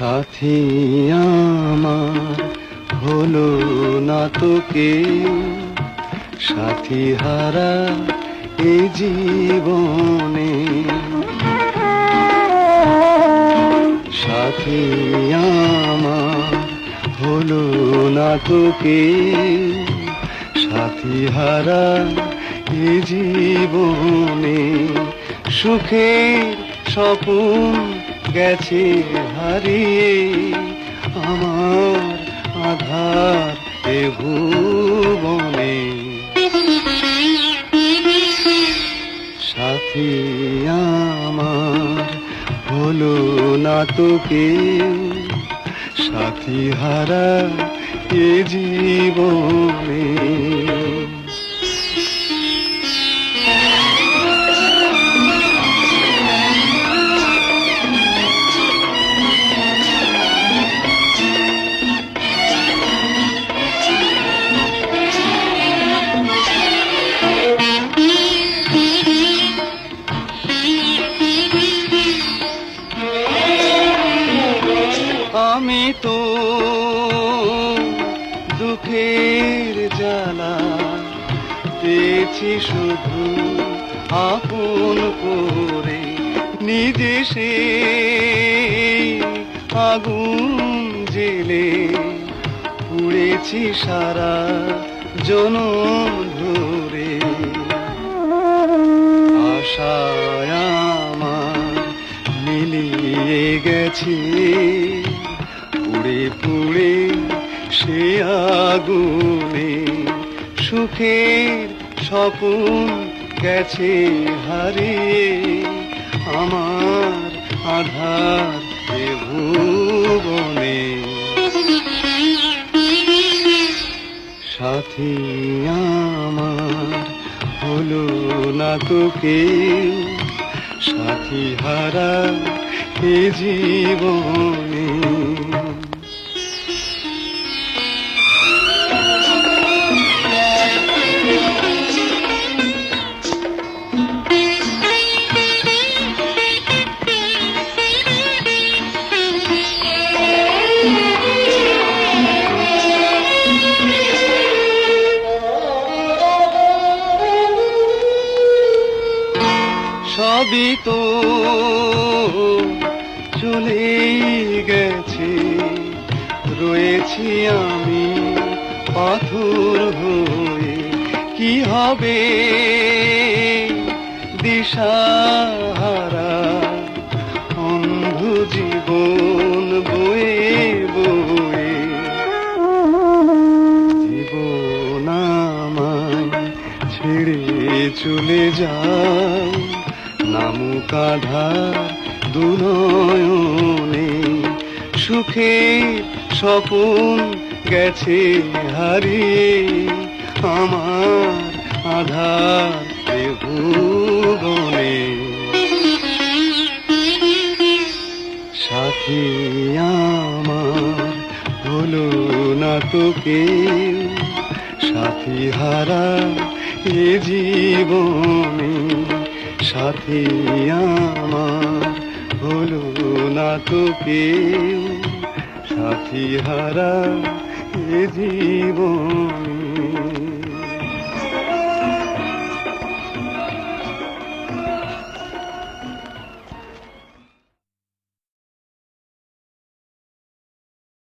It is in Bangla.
সাথী আমার হলো না তোকে। সাথী হারা এই জীবনে। সাথী আমার হলো না তোকে। সাথী হারা এই জীবনে। সুখের স্বপন গেছে হারিয়ে আমার আধার এ ভুবনে। সাথী আমার হলো না তোকে, সাথী হারা এ জীবনে। আমি তো দুঃখের জ্বালা পেয়েছি শুধু আপন করে নিজে সে আগুন জেলে পুড়েছি সারা জনম ধরে। আশায় আমার মিলিয়ে গেছে। পুড়ে পুড়ে সে আগুনে সুখের স্বপন গেছে হারিয়ে আমার আধার ভুবনে। সাথী আমার হলো না তোকে সাথী হারা জীবনে। সবই তো চলে গেছে। রয়েছি আমি পাথর হয়ে। কি হবে দিশাহারা? অন্ধ জীবন বয়ে বয়ে। জীবন আমায় ছেড়ে চলে যায়। নামুক আধার দুনয়নে সুখে স্বপন গেছে হারিয়ে আমার আধার ভুবনে সাথী আমার হলো না তোকে সাথী হারা এ জীবনে। সাথী আমার হলো না তোকে সাথী হারা এ জীবনে।